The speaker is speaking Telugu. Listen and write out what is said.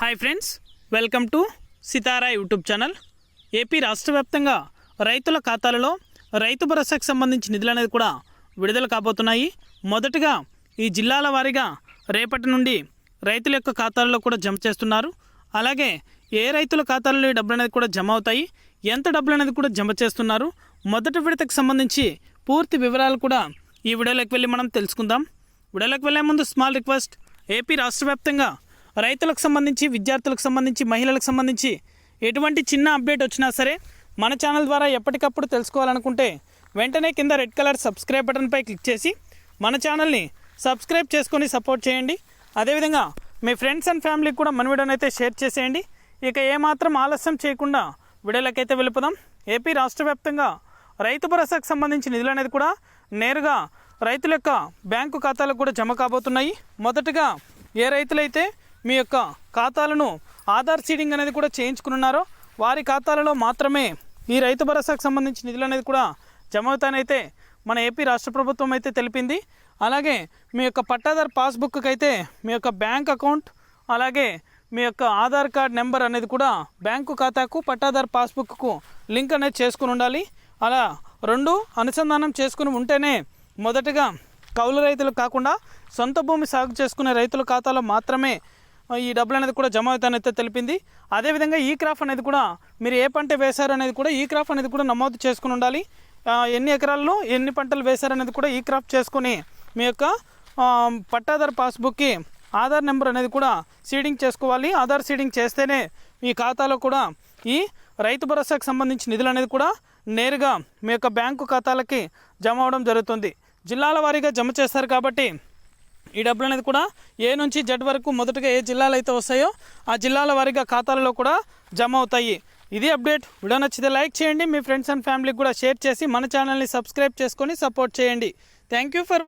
Hi friends welcome to Sitara YouTube channel AP రాష్ట్ర వ్యాప్తంగా రైతుల ఖాతాలలో రైతు భరోసాకు సంబంధించి నిధులు అనేది కూడా విడుదల కాబోతున్నాయి. మొదటగా ఈ జిల్లాల వారీగా రేపటి నుండి రైతుల యొక్క ఖాతాలలో కూడా జమ చేస్తున్నారు. అలాగే ఏ రైతుల ఖాతాలలో ఈ డబ్బులు అనేది కూడా జమ అవుతాయి ఎంత డబ్బులు అనేది కూడా జమ చేస్తున్నారు మొదటి విడతకు సంబంధించి పూర్తి వివరాలు కూడా ఈ వీడియోలోకి వెళ్ళి మనం తెలుసుకుందాం. వీడియోలోకి వెళ్ళే ముందు స్మాల్ రిక్వెస్ట్ ఏపీ రాష్ట్ర వ్యాప్తంగా రైతులకు సంబంధించి విద్యార్థులకు సంబంధించి మహిళలకు సంబంధించి ఎటువంటి చిన్న అప్డేట్ వచ్చినా సరే మన ఛానల్ ద్వారా ఎప్పటికప్పుడు తెలుసుకోవాలనుకుంటే వెంటనే కింద రెడ్ కలర్ సబ్స్క్రైబ్ బటన్పై క్లిక్ చేసి మన ఛానల్ని సబ్స్క్రైబ్ చేసుకొని సపోర్ట్ చేయండి. అదేవిధంగా మీ ఫ్రెండ్స్ అండ్ ఫ్యామిలీకి కూడా మన వీడియోని అయితే షేర్ చేసేయండి. ఇక ఏమాత్రం ఆలస్యం చేయకుండా వీడియోలకైతే వెళ్ళిపోదాం. ఏపీ రాష్ట్ర వ్యాప్తంగా రైతు భరోసాకు సంబంధించి నిధులు అనేది కూడా నేరుగా రైతుల యొక్క బ్యాంకు ఖాతాలకు కూడా జమ కాబోతున్నాయి. మొదటగా ఏ రైతులైతే మీ యొక్క ఖాతాలను ఆధార్ సీడింగ్ అనేది కూడా చేయించుకున్నారో వారి ఖాతాలలో మాత్రమే ఈ రైతు భరోసాకు సంబంధించి నిధులు అనేది కూడా జమ అవుతానైతే మన ఏపీ రాష్ట్ర ప్రభుత్వం అయితే తెలిపింది. అలాగే మీ యొక్క పట్టాదారు పాస్బుక్కి అయితే మీ యొక్క బ్యాంక్ అకౌంట్ అలాగే మీ యొక్క ఆధార్ కార్డ్ నెంబర్ అనేది కూడా బ్యాంకు ఖాతాకు పట్టాదారు పాస్బుక్కు లింక్ అనేది చేసుకుని ఉండాలి. అలా రెండు అనుసంధానం చేసుకుని ఉంటేనే మొదటగా కౌలు రైతులు కాకుండా సొంత భూమి సాగు చేసుకునే రైతుల ఖాతాలో మాత్రమే ఈ డబ్బులు అనేది కూడా జమ అవుతానైతే తెలిపింది. అదేవిధంగా ఈ క్రాప్ అనేది కూడా మీరు ఏ పంట వేశారు అనేది కూడా ఈ క్రాప్ అనేది కూడా నమోదు చేసుకుని ఉండాలి. ఎన్ని ఎకరాల్లో ఎన్ని పంటలు వేశారు అనేది కూడా ఈ క్రాప్ చేసుకుని మీ యొక్క పట్టాదారు పాస్బుక్కి ఆధార్ నెంబర్ అనేది కూడా సీడింగ్ చేసుకోవాలి. ఆధార్ సీడింగ్ చేస్తేనే మీ ఖాతాలో కూడా ఈ రైతు భరోసాకు సంబంధించిన నిధులు అనేది కూడా నేరుగా మీ యొక్క బ్యాంకు ఖాతాలకి జమ అవడం జరుగుతుంది. జిల్లాల వారీగా జమ చేస్తారు కాబట్టి ఈ డబ్బులు అనేది కూడా ఏ నుంచి జడ్ వరకు మొదటగా ఏ జిల్లాలు అయితే వస్తాయో ఆ జిల్లాల వారీగా ఖాతాలలో కూడా జమ అవుతాయి. ఇది అప్డేట్. వీడియో నచ్చితే లైక్ చేయండి. మీ ఫ్రెండ్స్ అండ్ ఫ్యామిలీకి కూడా షేర్ చేసి మన ఛానల్ని సబ్స్క్రైబ్ చేసుకొని సపోర్ట్ చేయండి. Thank you for